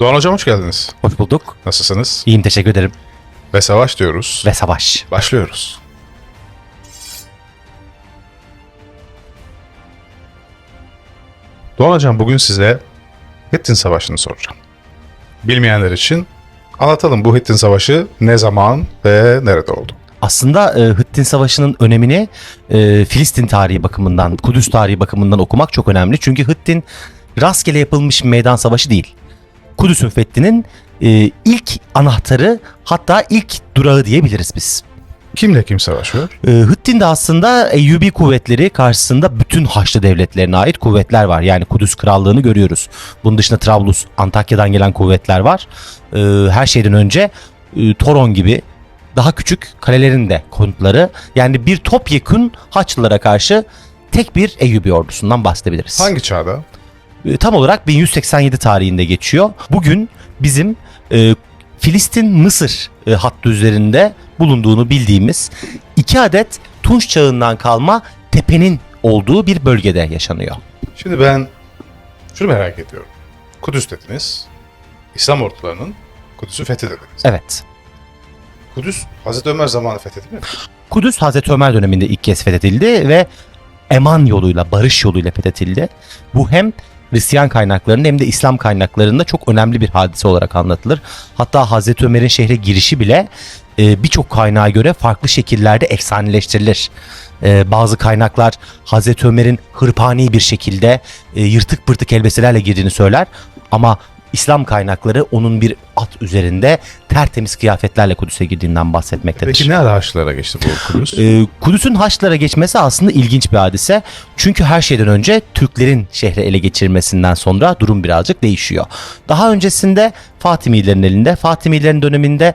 Doğan Hocam hoş geldiniz. Hoş bulduk. Nasılsınız? İyiyim teşekkür ederim. Ve savaş diyoruz. Ve savaş. Başlıyoruz. Doğan Hocam bugün size Hittin Savaşı'nı soracağım. Bilmeyenler için anlatalım bu Hittin Savaşı ne zaman ve nerede oldu? Aslında e, Hittin Savaşı'nın önemini e, Filistin tarihi bakımından, Kudüs tarihi bakımından okumak çok önemli. Çünkü Hittin rastgele yapılmış meydan savaşı değil. Kudüs'ün fethinin e, ilk anahtarı hatta ilk durağı diyebiliriz biz. Kimle kim savaşıyor? E, Hittin'de aslında Eyyubi kuvvetleri karşısında bütün Haçlı devletlerine ait kuvvetler var. Yani Kudüs krallığını görüyoruz. Bunun dışında Trablus, Antakya'dan gelen kuvvetler var. E, her şeyden önce e, Toron gibi daha küçük kalelerin de konutları. Yani bir topyekun Haçlılara karşı tek bir Eyyubi ordusundan bahsedebiliriz. Hangi çağda? E, tam olarak 1187 tarihinde geçiyor. Bugün bizim e, Filistin-Mısır e, hattı üzerinde bulunduğunu bildiğimiz iki adet Tunç çağından kalma tepenin olduğu bir bölgede yaşanıyor. Şimdi ben şunu merak ediyorum. Kudüs dediniz. İslam ordularının Kudüs'ü fethi dediniz. Evet. Kudüs Hazreti Ömer zamanı fethedildi mi? Kudüs Hazreti Ömer döneminde ilk kez fethedildi ve eman yoluyla, barış yoluyla fethedildi. Bu hem Hristiyan kaynaklarında hem de İslam kaynaklarında çok önemli bir hadise olarak anlatılır. Hatta Hazreti Ömer'in şehre girişi bile e, birçok kaynağa göre farklı şekillerde efsaneleştirilir. E, bazı kaynaklar Hazreti Ömer'in hırpani bir şekilde e, yırtık pırtık elbiselerle girdiğini söyler ama İslam kaynakları onun bir at üzerinde tertemiz kıyafetlerle Kudüs'e girdiğinden bahsetmektedir. Peki ne ara Haçlılara geçti bu Kudüs? Ee, Kudüs'ün Haçlılara geçmesi aslında ilginç bir hadise. Çünkü her şeyden önce Türklerin şehri ele geçirmesinden sonra durum birazcık değişiyor. Daha öncesinde Fatimilerin elinde, Fatimilerin döneminde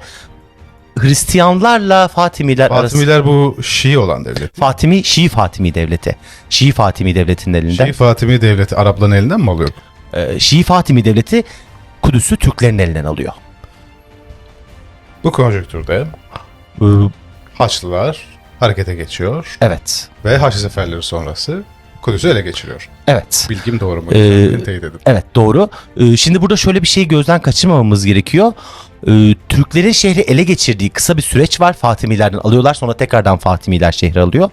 Hristiyanlarla Fatimiler arası Fatimiler bu Şii olan devlet. Fatimi Şii Fatimi devleti. Şii Fatimi devletinin elinde. Şii Fatimi devleti Arapların elinden mi alıyor? Ee, Şii Fatimi devleti Kudüs'ü Türklerin elinden alıyor. Bu konjonktürde Ee, Haçlılar harekete geçiyor evet. ve Haçlı seferleri sonrası Kudüs'ü ele geçiriyor. Evet. Bilgim doğru mu? Ee, teyit edin. Evet doğru. Ee, Şimdi burada şöyle bir şeyi gözden kaçırmamamız gerekiyor. Ee, Türklerin şehri ele geçirdiği kısa bir süreç var. Fatimilerden alıyorlar sonra tekrardan Fatimiler şehri alıyor.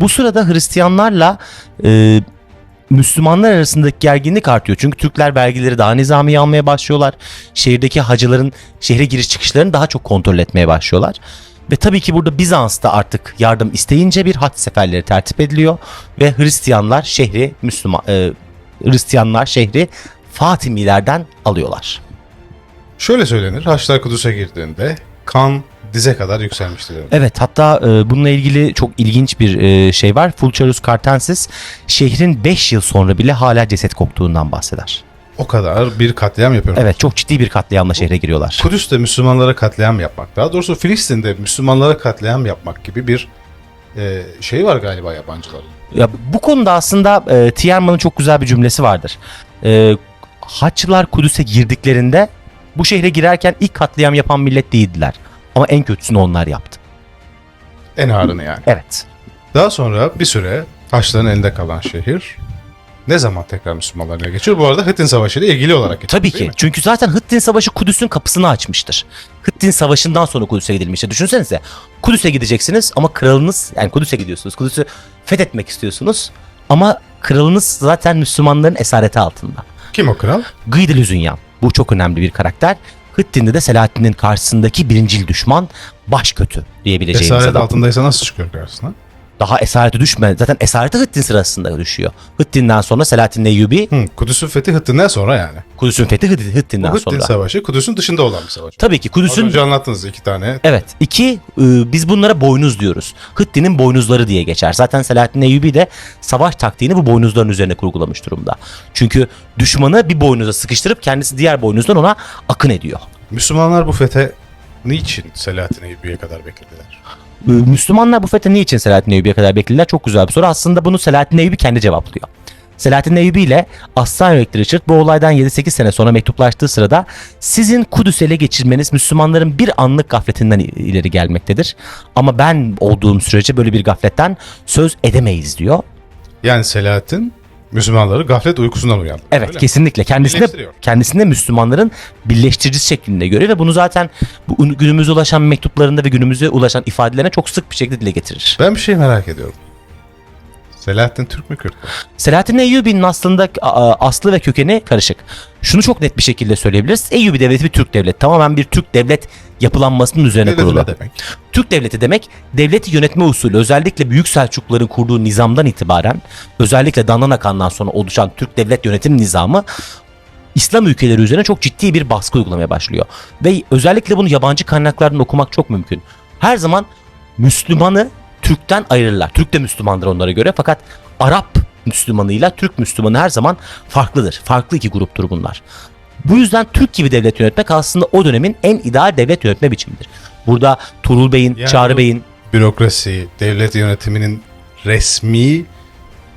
Bu sırada Hristiyanlarla e, Müslümanlar arasındaki gerginlik artıyor. Çünkü Türkler vergileri daha nizami almaya başlıyorlar. Şehirdeki hacıların şehre giriş çıkışlarını daha çok kontrol etmeye başlıyorlar. Ve tabii ki burada Bizans'ta artık yardım isteyince bir haç seferleri tertip ediliyor ve Hristiyanlar şehri Müslüman e, Hristiyanlar şehri Fatimilerden alıyorlar. Şöyle söylenir. Haçlılar Kudüs'e girdiğinde kan dize kadar yükselmiştir. denir. Evet hatta e, bununla ilgili çok ilginç bir e, şey var. Fulcherus Cartensis şehrin 5 yıl sonra bile hala ceset koktuğundan bahseder. O kadar bir katliam yapıyor. Evet çok ciddi bir katliamla şehre giriyorlar. Kudüs'te Müslümanlara katliam yapmak, daha doğrusu Filistin'de Müslümanlara katliam yapmak gibi bir e, şey var galiba yabancıların. Ya bu konuda aslında e, Tierman'ın çok güzel bir cümlesi vardır. E, Haçlılar Kudüs'e girdiklerinde bu şehre girerken ilk katliam yapan millet değildiler. Ama en kötüsünü onlar yaptı. En ağırını yani. Evet. Daha sonra bir süre Haçlıların elinde kalan şehir ne zaman tekrar Müslümanların eline geçiyor? Bu arada Hittin Savaşı ile ilgili olarak geçiyor. Tabii ki. mi? Çünkü zaten Hittin Savaşı Kudüs'ün kapısını açmıştır. Hittin Savaşı'ndan sonra Kudüs'e gidilmiştir. Düşünsenize. Kudüs'e gideceksiniz ama kralınız yani Kudüs'e gidiyorsunuz. Kudüs'ü fethetmek istiyorsunuz ama kralınız zaten Müslümanların esareti altında. Kim o kral? Gıydıl Üzünyan. Bu çok önemli bir karakter. Hittin'de de Selahaddin'in karşısındaki birincil düşman baş kötü diyebileceğimiz Esaret adam. altındaysa nasıl çıkıyor karşısına? Daha esareti düşme. Zaten esareti Hittin sırasında düşüyor. Hittin'den sonra Selahaddin Eyyubi Hı, Kudüs'ün fethi Hittin'den sonra yani. Kudüs'ün fethi Bu Hittin sonra. Savaşı Kudüs'ün dışında olan bir savaş. Tabii ki Az Kudüs'ün önce anlattınız iki tane. Evet. iki e, biz bunlara boynuz diyoruz. Hitti'nin boynuzları diye geçer. Zaten Selahaddin Eyyubi de savaş taktiğini bu boynuzların üzerine kurgulamış durumda. Çünkü düşmanı bir boynuza sıkıştırıp kendisi diğer boynuzdan ona akın ediyor. Müslümanlar bu fethe niçin Selahattin Eyyubi'ye kadar beklediler? E, Müslümanlar bu fethe niçin Selahaddin Eyyubi'ye kadar beklediler? Çok güzel bir soru. Aslında bunu Selahaddin Eyyubi kendi cevaplıyor. Selahaddin Eyyubi ile Aslan Yürekli Richard bu olaydan 7-8 sene sonra mektuplaştığı sırada sizin Kudüs'ü ele geçirmeniz Müslümanların bir anlık gafletinden ileri gelmektedir. Ama ben olduğum sürece böyle bir gafletten söz edemeyiz diyor. Yani Selahattin Müslümanları gaflet uykusundan uyandırıyor. Evet öyle kesinlikle kendisine Birleştiriyor. kendisine Müslümanların birleştiricisi şeklinde görüyor ve bunu zaten bu günümüze ulaşan mektuplarında ve günümüze ulaşan ifadelerine çok sık bir şekilde dile getirir. Ben bir şey merak ediyorum. Selahattin Türk mü Kürt? Selahattin Eyyubi'nin aslında aslı ve kökeni karışık. Şunu çok net bir şekilde söyleyebiliriz. Eyyubi devleti bir Türk devleti. Tamamen bir Türk devlet yapılanmasının üzerine Devleti kurulu. demek? Türk devleti demek devleti yönetme usulü özellikle Büyük Selçukluların kurduğu nizamdan itibaren özellikle Dandan Akan'dan sonra oluşan Türk devlet yönetim nizamı İslam ülkeleri üzerine çok ciddi bir baskı uygulamaya başlıyor. Ve özellikle bunu yabancı kaynaklardan okumak çok mümkün. Her zaman Müslümanı Türk'ten ayırırlar. Türk de Müslümandır onlara göre fakat Arap Müslümanıyla Türk Müslümanı her zaman farklıdır. Farklı iki gruptur bunlar. Bu yüzden Türk gibi devlet yönetmek aslında o dönemin en ideal devlet yönetme biçimidir. Burada Tuğrul Bey'in, Yani Çağrı Bey'in Bürokrasi, devlet yönetiminin resmi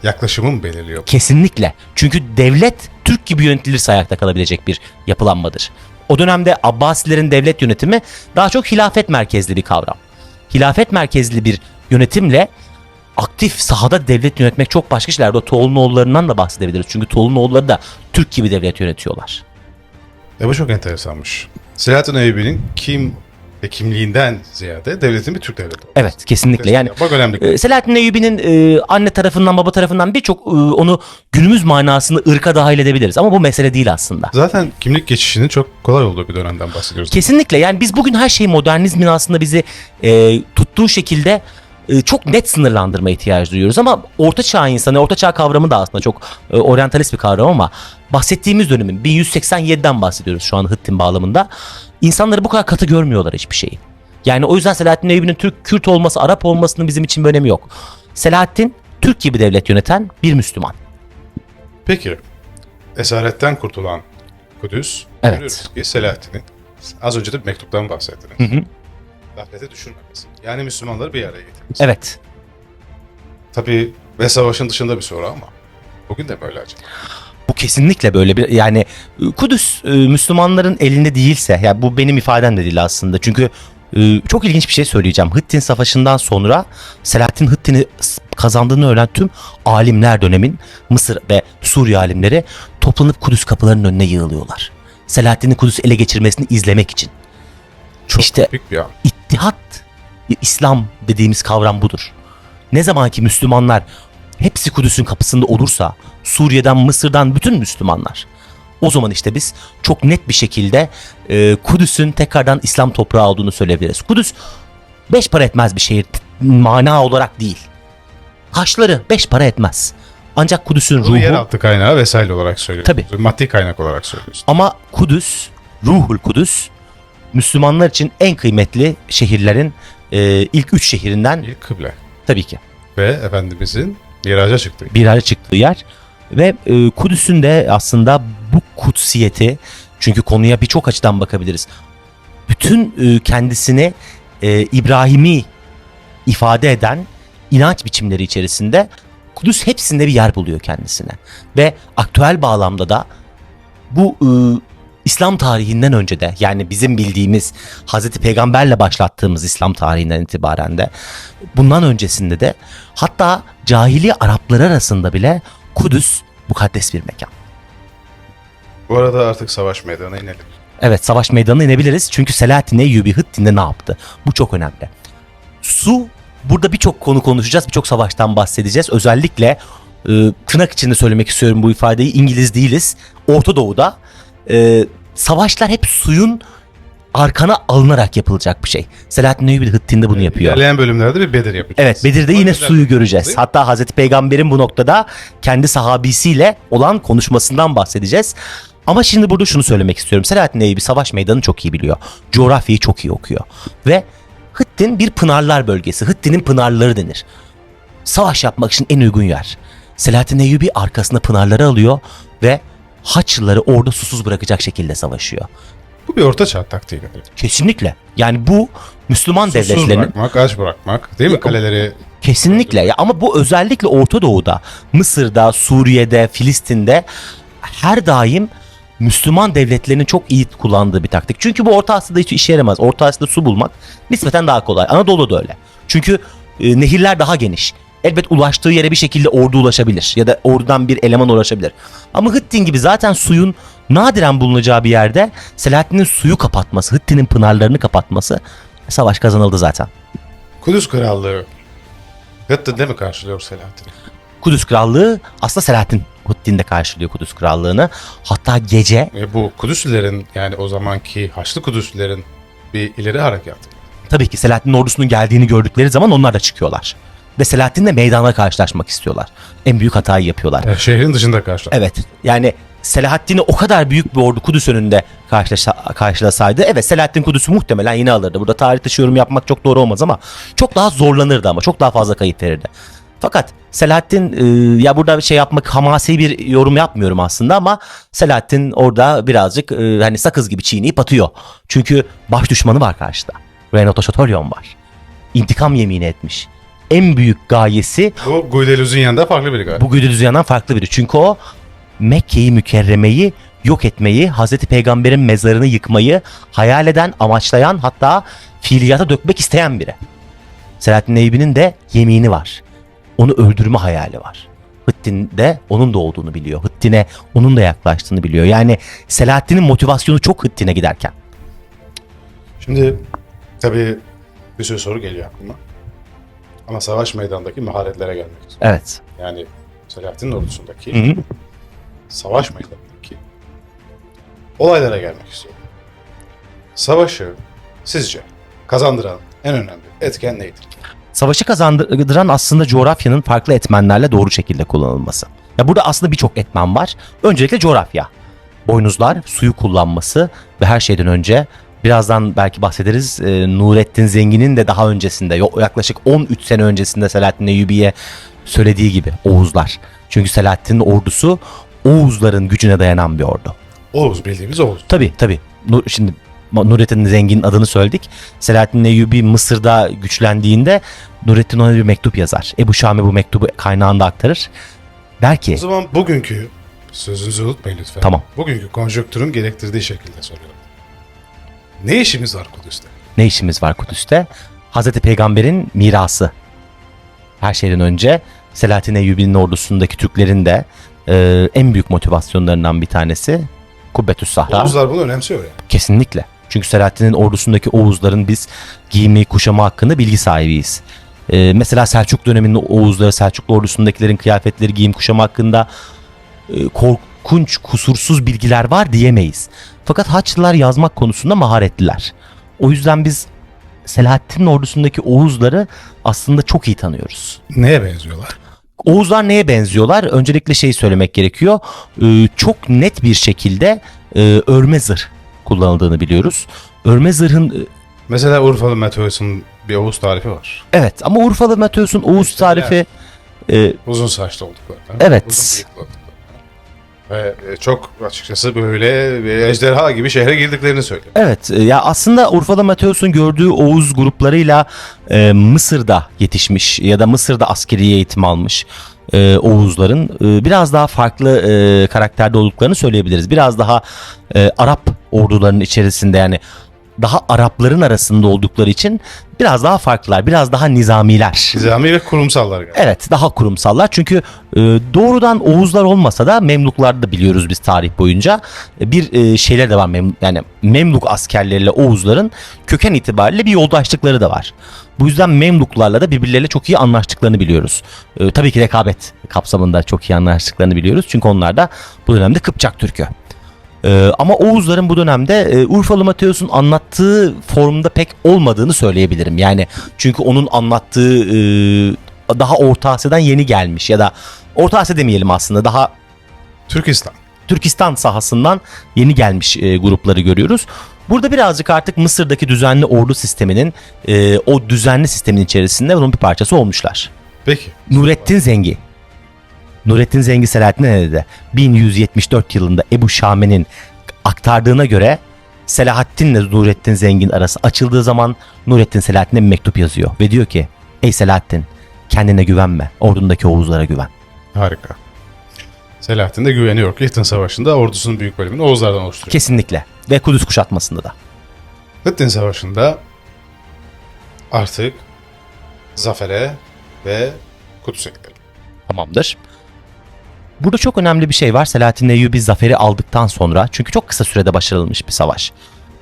yaklaşımı mı belirliyor? kesinlikle. Çünkü devlet Türk gibi yönetilirse ayakta kalabilecek bir yapılanmadır. O dönemde Abbasilerin devlet yönetimi daha çok hilafet merkezli bir kavram. Hilafet merkezli bir yönetimle aktif sahada devlet yönetmek çok başka şeyler. O Toğlunoğullarından da bahsedebiliriz. Çünkü Toğlunoğulları da Türk gibi devlet yönetiyorlar. E bu çok enteresanmış. Selahattin Eyyubi'nin kim ve kimliğinden ziyade devletin bir Türk devleti. olması. Evet kesinlikle. Yani Bak önemli. Ee, Selahattin Eyyubi'nin e, anne tarafından baba tarafından birçok e, onu günümüz manasını ırka dahil edebiliriz. Ama bu mesele değil aslında. Zaten kimlik geçişinin çok kolay olduğu bir dönemden bahsediyoruz. Kesinlikle yani biz bugün her şeyi modernizmin aslında bizi e, tuttuğu şekilde e, çok net sınırlandırma ihtiyacı duyuyoruz ama orta çağ insanı, orta çağ kavramı da aslında çok e, oryantalist bir kavram ama bahsettiğimiz dönemin 1187'den bahsediyoruz şu an Hittin bağlamında. İnsanları bu kadar katı görmüyorlar hiçbir şeyi. Yani o yüzden Selahattin Eyyubi'nin Türk, Kürt olması, Arap olmasının bizim için bir önemi yok. Selahattin Türk gibi devlet yöneten bir Müslüman. Peki esaretten kurtulan Kudüs Evet. görüyoruz ki Selahattin'in az önce de bir mektuptan bahsettiniz. Hı hı. Gaflete düşürmemesi. Yani Müslümanları bir araya getirmesi. Evet. Tabii ve savaşın dışında bir soru ama bugün de böyle acaba. Bu kesinlikle böyle bir yani e, Kudüs e, Müslümanların elinde değilse ya bu benim ifadem de değil aslında. Çünkü e, çok ilginç bir şey söyleyeceğim. Hittin Savaşı'ndan sonra Selahattin Hittin'i s- kazandığını öğrenen tüm alimler dönemin Mısır ve Suriye alimleri toplanıp Kudüs kapılarının önüne yığılıyorlar. Selahattin'in Kudüs'ü ele geçirmesini izlemek için. Çok İşte- büyük bir an. İttihat, İslam dediğimiz kavram budur. Ne zaman ki Müslümanlar hepsi Kudüs'ün kapısında olursa Suriye'den, Mısır'dan bütün Müslümanlar o zaman işte biz çok net bir şekilde e, Kudüs'ün tekrardan İslam toprağı olduğunu söyleyebiliriz. Kudüs beş para etmez bir şehir mana olarak değil. Taşları beş para etmez. Ancak Kudüs'ün ruhu yeraltı kaynağı vesaire olarak söylüyorsun. Tabii. Maddi kaynak olarak söylüyorsun. ama Kudüs, Ruhul Kudüs Müslümanlar için en kıymetli şehirlerin e, ilk üç şehrinden İlk kıble. tabii ki. Ve Efendimizin miraca çıktığı. bir araya çıktığı yer ve e, Kudüs'ün de aslında bu kutsiyeti çünkü konuya birçok açıdan bakabiliriz. Bütün e, kendisini e, İbrahimi ifade eden inanç biçimleri içerisinde Kudüs hepsinde bir yer buluyor kendisine. Ve aktüel bağlamda da bu e, İslam tarihinden önce de yani bizim bildiğimiz Hazreti Peygamberle başlattığımız İslam tarihinden itibaren de bundan öncesinde de hatta cahili Araplar arasında bile Kudüs mukaddes bir mekan. Bu arada artık savaş meydanına inelim. Evet savaş meydanına inebiliriz çünkü Selahattin Eyyubi Hittin'de ne yaptı? Bu çok önemli. Su burada birçok konu konuşacağız, birçok savaştan bahsedeceğiz. Özellikle e, tırnak içinde söylemek istiyorum bu ifadeyi. İngiliz değiliz. Orta Doğu'da e, savaşlar hep suyun arkana alınarak yapılacak bir şey. Selahattin Eyyubi de Hittin'de bunu yapıyor. İlerleyen bölümlerde bir Bedir yapacağız. Evet Bedir'de yine Bedir'de suyu göreceğiz. değil mi? Hatta Hazreti Peygamber'in bu noktada kendi sahabisiyle olan konuşmasından bahsedeceğiz. Ama şimdi burada şunu söylemek istiyorum. Selahattin Eyyubi savaş meydanını çok iyi biliyor. Coğrafyayı çok iyi okuyor. Ve Hittin bir pınarlar bölgesi. Hittin'in pınarları denir. Savaş yapmak için en uygun yer. Selahattin Eyyubi arkasına pınarları alıyor ve Haçlıları orada susuz bırakacak şekilde savaşıyor. Bu bir orta çağ taktiği. galiba. Kesinlikle. Yani bu Müslüman Susuz devletlerinin bırakmak, aç bırakmak değil mi? Kaleleri Kesinlikle ya ama bu özellikle Orta Doğu'da, Mısır'da, Suriye'de, Filistin'de her daim Müslüman devletlerinin çok iyi kullandığı bir taktik. Çünkü bu Orta Asya'da hiç işe yaramaz. Orta Asya'da su bulmak nispeten daha kolay. Anadolu'da öyle. Çünkü e, nehirler daha geniş. Elbet ulaştığı yere bir şekilde ordu ulaşabilir ya da ordudan bir eleman ulaşabilir. Ama Hıttin gibi zaten suyun nadiren bulunacağı bir yerde Selahaddin'in suyu kapatması, Hıttin'in pınarlarını kapatması savaş kazanıldı zaten. Kudüs Krallığı Hıttin'de mi karşılıyor Selahattin? Kudüs Krallığı aslında Selahaddin Hıttin de karşılıyor Kudüs Krallığını. Hatta gece E bu Kudüslilerin yani o zamanki Haçlı Kudüslilerin bir ileri harekatı. tabii ki Selahaddin'in ordusunun geldiğini gördükleri zaman onlar da çıkıyorlar. Ve Selahaddin'le meydana karşılaşmak istiyorlar. En büyük hatayı yapıyorlar. Yani şehrin dışında karşılar. Evet yani Selahaddin'i o kadar büyük bir ordu Kudüs önünde karşılaşa, karşılasaydı evet Selahaddin Kudüs'ü muhtemelen yine alırdı. Burada tarih dışı yorum yapmak çok doğru olmaz ama çok daha zorlanırdı ama çok daha fazla kayıp verirdi. Fakat Selahaddin e, ya burada bir şey yapmak hamasi bir yorum yapmıyorum aslında ama Selahaddin orada birazcık e, hani sakız gibi çiğneyip atıyor. Çünkü baş düşmanı var karşıda. Renato Chateaubriand var. İntikam yemini etmiş. En büyük gayesi Bu Guideluz'un yanında farklı biri galiba. bu güdü düzenden farklı biri. Çünkü o Mekke'yi mükerremeyi yok etmeyi, Hazreti Peygamber'in mezarını yıkmayı hayal eden, amaçlayan hatta fiiliyata dökmek isteyen biri. Selahaddin Eyyubi'nin de yemini var. Onu öldürme hayali var. Hıttin de onun da olduğunu biliyor. Hıttin'e onun da yaklaştığını biliyor. Yani Selahaddin'in motivasyonu çok Hıttin'e giderken. Şimdi tabii bir sürü soru geliyor aklıma. Ama savaş meydanındaki maharetlere gelmek istiyorum. Evet. Yani Selahattin ordusundaki Hı hı. savaş meydanındaki olaylara gelmek istiyorum. Savaşı sizce kazandıran en önemli etken neydi? Savaşı kazandıran aslında coğrafyanın farklı etmenlerle doğru şekilde kullanılması. Ya burada aslında birçok etmen var. Öncelikle coğrafya. Boynuzlar, suyu kullanması ve her şeyden önce birazdan belki bahsederiz. e, Nurettin Zengin'in de daha öncesinde yaklaşık 13 sene öncesinde Selahattin Eyyubi'ye söylediği gibi Oğuzlar. Çünkü Selahattin'in ordusu Oğuzların gücüne dayanan bir ordu. Oğuz bildiğimiz Oğuz. Tabii tabii. Nur, şimdi Nurettin Zengin'in adını söyledik. Selahattin Eyyubi Mısır'da güçlendiğinde Nurettin ona bir mektup yazar. Ebu Şami bu mektubu kaynağında aktarır. Der ki O zaman bugünkü sözünüzü unutmayın lütfen. Tamam. Bugünkü konjonktürün gerektirdiği şekilde soruyorum. Ne işimiz var Kudüs'te? ne işimiz var Kudüs'te? Hazreti Peygamber'in mirası. Her şeyden önce Selahattin Eyyubi'nin ordusundaki Türklerin de e, en büyük motivasyonlarından bir tanesi Kubbetüs Sahra. Oğuzlar bunu önemsiyor yani. Kesinlikle. Çünkü Selahattin'in ordusundaki Oğuzların biz giyimi, kuşamı hakkında bilgi sahibiyiz. Ee, mesela Selçuk döneminde Oğuzları, Selçuklu ordusundakilerin kıyafetleri, giyim kuşamı hakkında e, korkunç, kusursuz bilgiler var diyemeyiz. Fakat Haçlılar yazmak konusunda maharetliler. O yüzden biz Selahattin'in ordusundaki Oğuzları aslında çok iyi tanıyoruz. Neye benziyorlar? Oğuzlar neye benziyorlar? Öncelikle şey söylemek gerekiyor. Ee, çok net bir şekilde e, örme zırh kullanıldığını biliyoruz. Örme zırhın e, Mesela Urfalı Meteos'un bir Oğuz tarifi var. evet ama Urfalı Mateus'un Oğuz tarifi e, Uzun saçlı olduklarına. Evet. Uzun. Ve e, çok açıkçası böyle bir ejderha gibi şehre girdiklerini söylüyor. evet e, ya aslında Urfalı Mateus'un gördüğü Oğuz gruplarıyla e, Mısır'da yetişmiş ya da Mısır'da askeri eğitim almış e, Oğuzların e, biraz daha farklı e, karakterde olduklarını söyleyebiliriz. Biraz daha e, Arap ordularının içerisinde yani daha Arapların arasında oldukları için biraz daha farklılar, biraz daha nizamiler. Nizami ve kurumsallar galiba. Evet daha kurumsallar çünkü e, doğrudan Oğuzlar olmasa da Memluklarda da biliyoruz biz tarih boyunca e, bir e, şeyler de var Mem- yani Memluk askerleriyle Oğuzların köken itibariyle bir yoldaşlıkları da var. Bu yüzden Memluklarla da birbirleriyle çok iyi anlaştıklarını biliyoruz. E, tabii ki rekabet kapsamında çok iyi anlaştıklarını biliyoruz çünkü onlar da bu dönemde Kıpçak Türk'ü. Ee, ama Oğuzların bu dönemde e, Urfalı Mateus'un anlattığı formda pek olmadığını söyleyebilirim. Yani çünkü onun anlattığı e, daha Orta Asya'dan yeni gelmiş ya da Orta Asya demeyelim aslında daha Türkistan. Türkistan sahasından yeni gelmiş e, grupları görüyoruz. Burada birazcık artık Mısır'daki düzenli ordu sisteminin e, o düzenli sistemin içerisinde bunun bir parçası olmuşlar. Peki. Nurettin Zengi. Nurettin Zengi Selahattin'e ne dedi? 1174 yılında Ebu Şame'nin aktardığına göre Selahattin'le Nurettin Zengin arası açıldığı zaman Nurettin Selahattin'e bir mektup yazıyor ve diyor ki Ey Selahattin kendine güvenme ordundaki Oğuzlara güven. Harika. Selahattin de güveniyor ki Hittin Savaşı'nda ordusunun büyük bölümünü Oğuzlardan oluşturuyor. Kesinlikle ve Kudüs kuşatmasında da. Hittin Savaşı'nda artık zafere ve Kudüs'e gidelim. Tamamdır. Burada çok önemli bir şey var. Selahattin Eyyubi zaferi aldıktan sonra çünkü çok kısa sürede başarılmış bir savaş.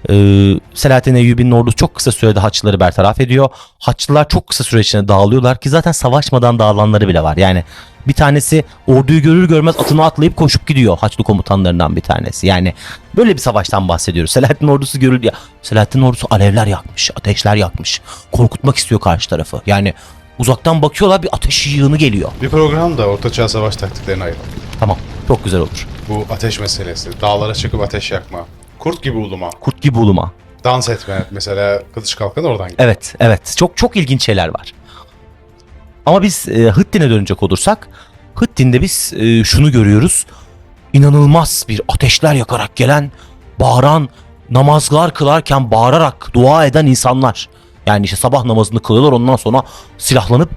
Ee, Selahattin Eyyubi'nin ordusu çok kısa sürede Haçlıları bertaraf ediyor. Haçlılar çok kısa süre içinde dağılıyorlar ki zaten savaşmadan dağılanları bile var. Yani bir tanesi orduyu görür görmez atını atlayıp koşup gidiyor Haçlı komutanlarından bir tanesi. Yani böyle bir savaştan bahsediyoruz. Selahattin ordusu görür ya. Selahattin ordusu alevler yakmış, ateşler yakmış. Korkutmak istiyor karşı tarafı. Yani uzaktan bakıyorlar bir ateş yığını geliyor. Bir program da Ortaçağ savaş taktiklerini ayıralım. Tamam çok güzel olur. Bu ateş meselesi, dağlara çıkıp ateş yakma, kurt gibi uluma, Kurt gibi uluma. dans etme mesela kılıç kalkan oradan geliyor. Evet evet çok çok ilginç şeyler var. Ama biz e, Hıttin'e dönecek olursak Hıttin'de biz e, şunu görüyoruz. İnanılmaz bir ateşler yakarak gelen, bağıran, namazlar kılarken bağırarak dua eden insanlar. Yani işte sabah namazını kılıyorlar ondan sonra silahlanıp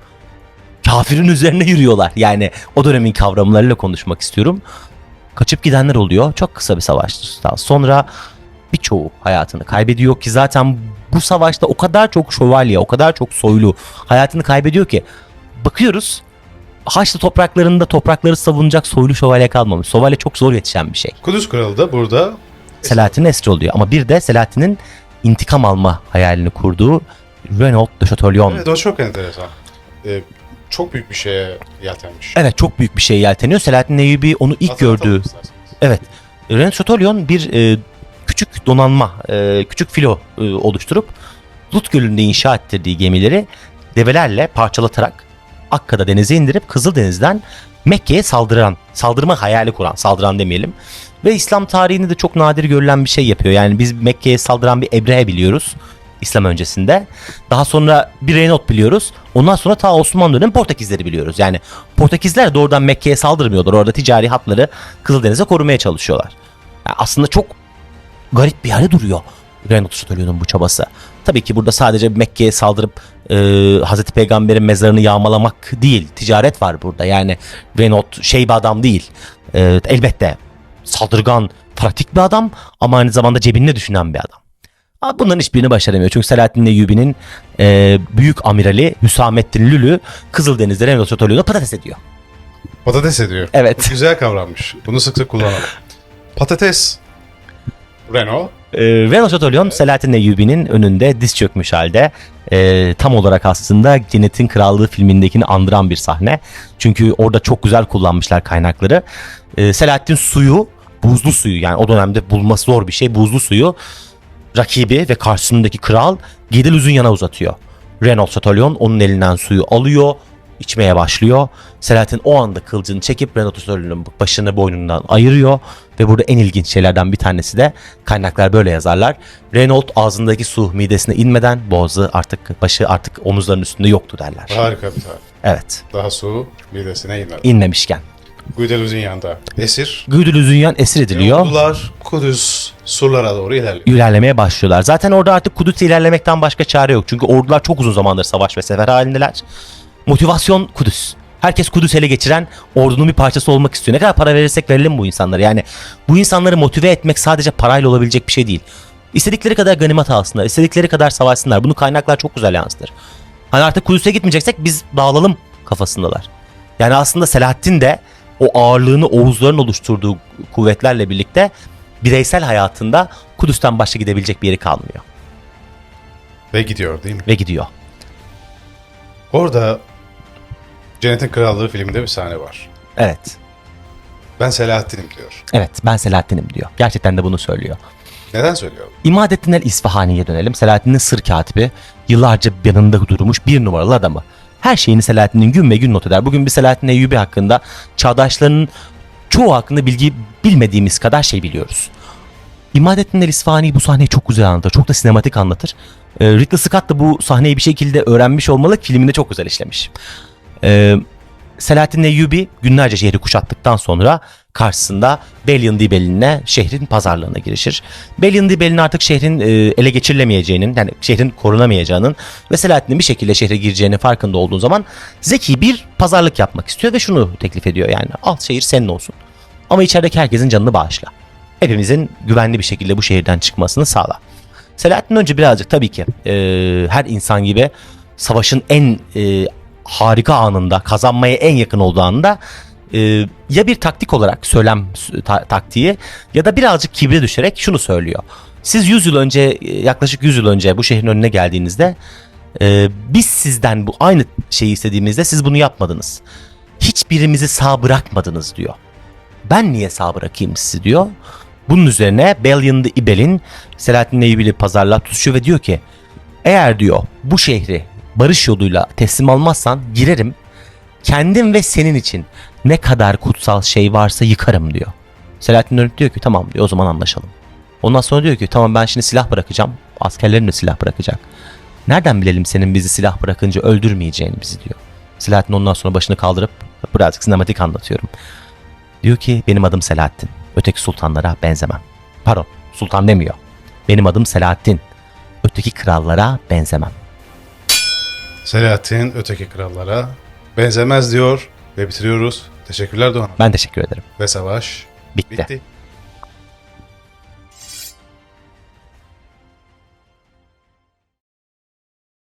kafirin üzerine yürüyorlar. Yani o dönemin kavramlarıyla konuşmak istiyorum. Kaçıp gidenler oluyor. Çok kısa bir savaştır. Daha sonra birçoğu hayatını kaybediyor ki zaten bu savaşta o kadar çok şövalye, o kadar çok soylu hayatını kaybediyor ki bakıyoruz Haçlı topraklarında toprakları savunacak soylu şövalye kalmamış. Şövalye çok zor yetişen bir şey. Kudüs kralı da burada Selahattin'in esri oluyor ama bir de Selahattin'in intikam alma hayalini kurduğu Renault de Chatillon. Evet o çok enteresan. Ee, çok büyük bir şeye yeltenmiş. Evet çok büyük bir şey yelteniyor. Selahattin Eyyubi onu ilk Hatırlatalım gördüğü. Evet. Renault Chatillon bir e, küçük donanma, e, küçük filo e, oluşturup Lut Gölü'nde inşa ettirdiği gemileri develerle parçalatarak Akka'da denize indirip Kızıldeniz'den Mekke'ye saldıran, saldırma hayali kuran, saldıran demeyelim. Ve İslam tarihinde de çok nadir görülen bir şey yapıyor. Yani biz Mekke'ye saldıran bir Ebrehe biliyoruz İslam öncesinde. Daha sonra bir Renault biliyoruz. Ondan sonra ta Osmanlı dönemi Portekizleri biliyoruz. Yani Portekizler doğrudan Mekke'ye saldırmıyorlar. Orada ticari hatları Kızıldeniz'e korumaya çalışıyorlar. Yani aslında çok garip bir yerde duruyor Renault Stolio'nun bu çabası. Tabii ki burada sadece Mekke'ye saldırıp e, Hazreti Peygamber'in mezarını yağmalamak değil. Ticaret var burada. Yani Renault şey bir adam değil. E, elbette saldırgan, pratik bir adam ama aynı zamanda cebinde düşünen bir adam. Ama bunların hiçbirini başaramıyor. Çünkü Selahattin Eyyubi'nin e, büyük amirali Hüsamettin Lülü Kızıldeniz'de Renault Stolio'nu patates ediyor. Patates ediyor. Evet. Bu güzel kavrammış. Bunu sık sık kullanalım. Patates. Renault. E, Renault Chatillon Selahattin Eyyubi'nin önünde diz çökmüş halde. E, tam olarak aslında Cennetin Krallığı filmindekini andıran bir sahne. Çünkü orada çok güzel kullanmışlar kaynakları. E, Selahattin suyu, buzlu suyu yani o dönemde bulması zor bir şey. Buzlu suyu rakibi ve karşısındaki kral Gedil Üzünyan'a uzatıyor. Renault Chatillon onun elinden suyu alıyor, içmeye başlıyor. Selahattin o anda kılıcını çekip Renault Chatillon'un başını boynundan ayırıyor. Ve burada en ilginç şeylerden bir tanesi de kaynaklar böyle yazarlar. Renault ağzındaki su midesine inmeden boğazı artık başı artık omuzlarının üstünde yoktu derler. Harika bir tarih. Evet Daha su midesine inmedi. inmemişken. Güdelüz'ün yanında. Esir. Güdül Üzünyan esir ediliyor. Ordular Kudüs surlara doğru ilerliyor. ilerlemeye başlıyorlar. Zaten orada artık Kudüs'e ilerlemekten başka çare yok. Çünkü ordular çok uzun zamandır savaş ve sefer halindeler. Motivasyon Kudüs. Herkes Kudüs ele geçiren ordunun bir parçası olmak istiyor. Ne kadar para verirsek verelim bu insanlara. Yani bu insanları motive etmek sadece parayla olabilecek bir şey değil. İstedikleri kadar ganimet alsınlar. istedikleri kadar savaşsınlar. Bunu kaynaklar çok güzel yansıtır. Hani artık Kudüs'e gitmeyeceksek biz dağılalım kafasındalar. Yani aslında Selahattin de o ağırlığını Oğuzların oluşturduğu kuvvetlerle birlikte bireysel hayatında Kudüs'ten başka gidebilecek bir yeri kalmıyor. Ve gidiyor değil mi? Ve gidiyor. Orada Cennetin Krallığı filminde bir sahne var. Evet. Ben Selahattin'im diyor. Evet ben Selahattin'im diyor. Gerçekten de bunu söylüyor. Neden söylüyor? İmadettin el İsfahani'ye dönelim. Selahattin'in sır katibi. Yıllarca yanında durmuş bir numaralı adamı. Her şeyini Selahattin'in gün ve gün not eder. Bugün bir Selahattin Eyyubi hakkında çağdaşlarının çoğu hakkında bilgi bilmediğimiz kadar şey biliyoruz. İmadettin el İsfahani bu sahneyi çok güzel anlatır. Çok da sinematik anlatır. Ee, Ridley Scott da bu sahneyi bir şekilde öğrenmiş olmalı. Filminde çok güzel işlemiş. Ee, Selahattin Eyyubi günlerce şehri kuşattıktan sonra karşısında Belyan Dibeli'ne şehrin pazarlığına girişir. Belyan Dibeli'nin artık şehrin e, ele geçirilemeyeceğinin yani şehrin korunamayacağının ve Selahattin'in bir şekilde şehre gireceğinin farkında olduğu zaman zeki bir pazarlık yapmak istiyor ve şunu teklif ediyor yani al şehir senin olsun. Ama içerideki herkesin canını bağışla. Hepimizin güvenli bir şekilde bu şehirden çıkmasını sağla. Selahattin önce birazcık tabii ki e, her insan gibi savaşın en e, harika anında, kazanmaya en yakın olduğu anda e, ya bir taktik olarak söylem ta- taktiği ya da birazcık kibre düşerek şunu söylüyor. Siz 100 yıl önce e, yaklaşık 100 yıl önce bu şehrin önüne geldiğinizde e, biz sizden bu aynı şeyi istediğimizde siz bunu yapmadınız. Hiçbirimizi sağ bırakmadınız diyor. Ben niye sağ bırakayım sizi diyor. Bunun üzerine Bellion the İbel'in Selahattin Eyyubi'li pazarlığa tutuşuyor ve diyor ki eğer diyor bu şehri barış yoluyla teslim almazsan girerim kendim ve senin için ne kadar kutsal şey varsa yıkarım diyor. Selahattin dönüp diyor ki tamam diyor o zaman anlaşalım. Ondan sonra diyor ki tamam ben şimdi silah bırakacağım. Askerlerim de silah bırakacak. Nereden bilelim senin bizi silah bırakınca öldürmeyeceğini bizi diyor. Selahattin ondan sonra başını kaldırıp birazcık sinematik anlatıyorum. Diyor ki benim adım Selahattin. Öteki sultanlara benzemem. Pardon sultan demiyor. Benim adım Selahattin. Öteki krallara benzemem. Selahattin öteki krallara benzemez diyor ve bitiriyoruz. Teşekkürler Doğan. Ben teşekkür ederim. Ve savaş Bitti. bitti.